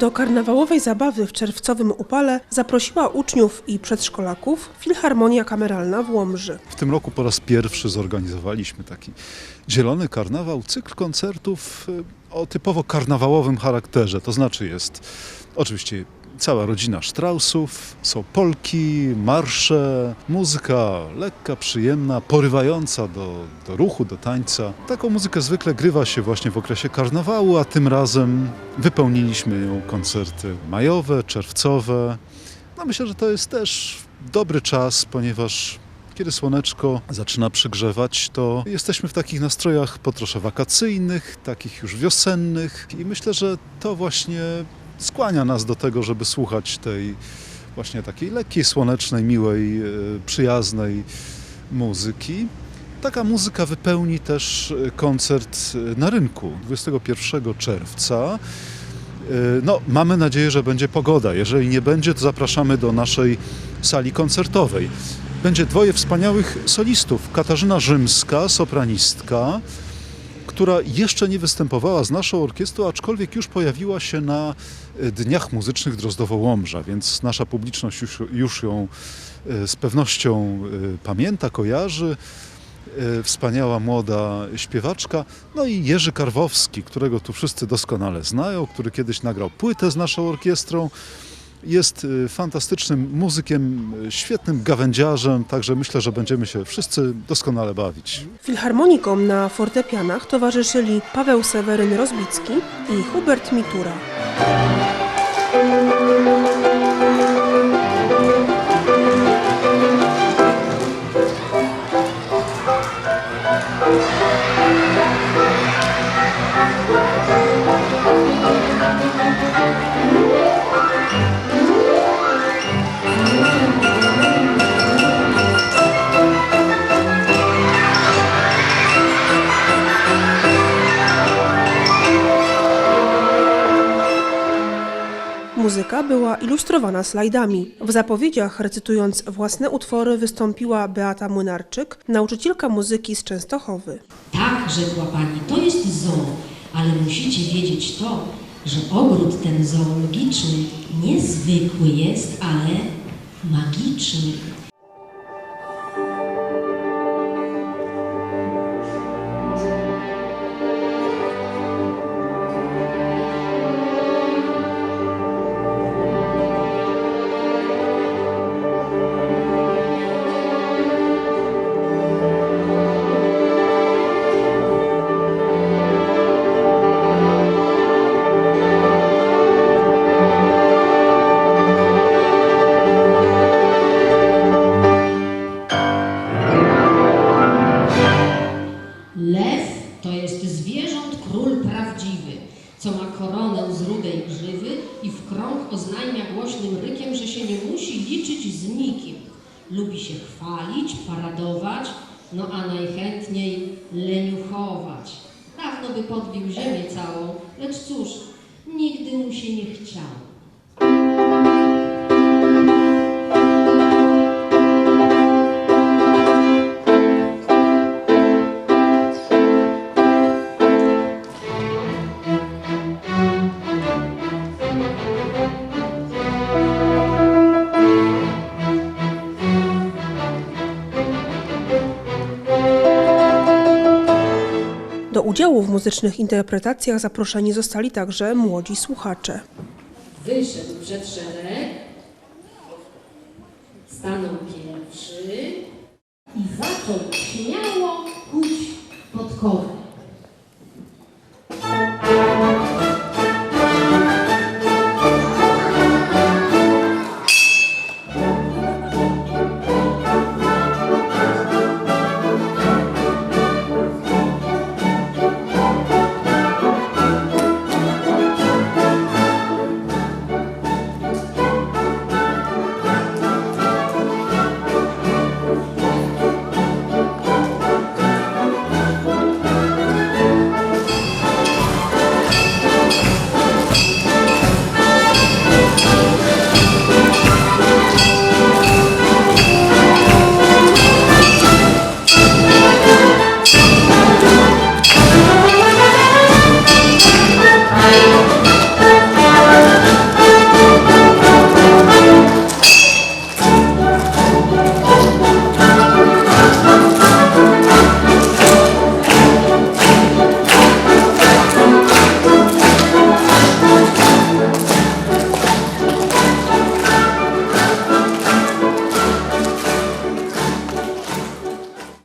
Do karnawałowej zabawy w czerwcowym upale zaprosiła uczniów i przedszkolaków Filharmonia Kameralna w Łomży. W tym roku po raz pierwszy zorganizowaliśmy taki zielony karnawał, cykl koncertów y, o typowo karnawałowym charakterze. To znaczy jest oczywiście cała rodzina Straussów, są polki, marsze, muzyka lekka, przyjemna, porywająca do, do ruchu, do tańca. Taką muzykę zwykle grywa się właśnie w okresie karnawału, a tym razem wypełniliśmy ją koncerty majowe, czerwcowe. No myślę, że to jest też dobry czas, ponieważ kiedy słoneczko zaczyna przygrzewać, to jesteśmy w takich nastrojach po wakacyjnych, takich już wiosennych i myślę, że to właśnie skłania nas do tego, żeby słuchać tej właśnie takiej lekkiej, słonecznej, miłej, e, przyjaznej muzyki. Taka muzyka wypełni też e, koncert e, na rynku 21 czerwca. No, mamy nadzieję, że będzie pogoda. Jeżeli nie będzie, to zapraszamy do naszej sali koncertowej. Będzie dwoje wspaniałych solistów. Katarzyna Rzymska, sopranistka, która jeszcze nie występowała z naszą orkiestrą, aczkolwiek już pojawiła się na e, Dniach Muzycznych Drozdowo-Łomża, więc nasza publiczność już, już ją e, z pewnością e, pamięta, kojarzy. Wspaniała młoda śpiewaczka. No i Jerzy Karwowski, którego tu wszyscy doskonale znają, który kiedyś nagrał płytę z naszą orkiestrą. Jest e, fantastycznym muzykiem, e, świetnym gawędziarzem, także myślę, że będziemy się wszyscy doskonale bawić. Filharmonikom na fortepianach towarzyszyli Paweł Seweryn Rozbicki i Hubert Mitura. Muzyka była ilustrowana slajdami. W zapowiedziach, recytując własne utwory, wystąpiła Beata Młynarczyk, nauczycielka muzyki z Częstochowy. Tak, rzekła pani, to jest zoo, ale musicie wiedzieć to, że ogród ten zoologiczny niezwykły jest, ale magiczny. Co ma koronę z rudej grzywy i w krąg oznajmia głośnym rykiem, że się nie musi liczyć z nikim. Lubi się chwalić, paradować, no a najchętniej leniuchować. Dawno by podbił ziemię całą, lecz cóż, nigdy mu się nie chciało. Do udziału w muzycznych interpretacjach zaproszeni zostali także młodzi słuchacze. Wyszedł przed szereg, stanął pierwszy i zaczął śmiało kuć pod korek.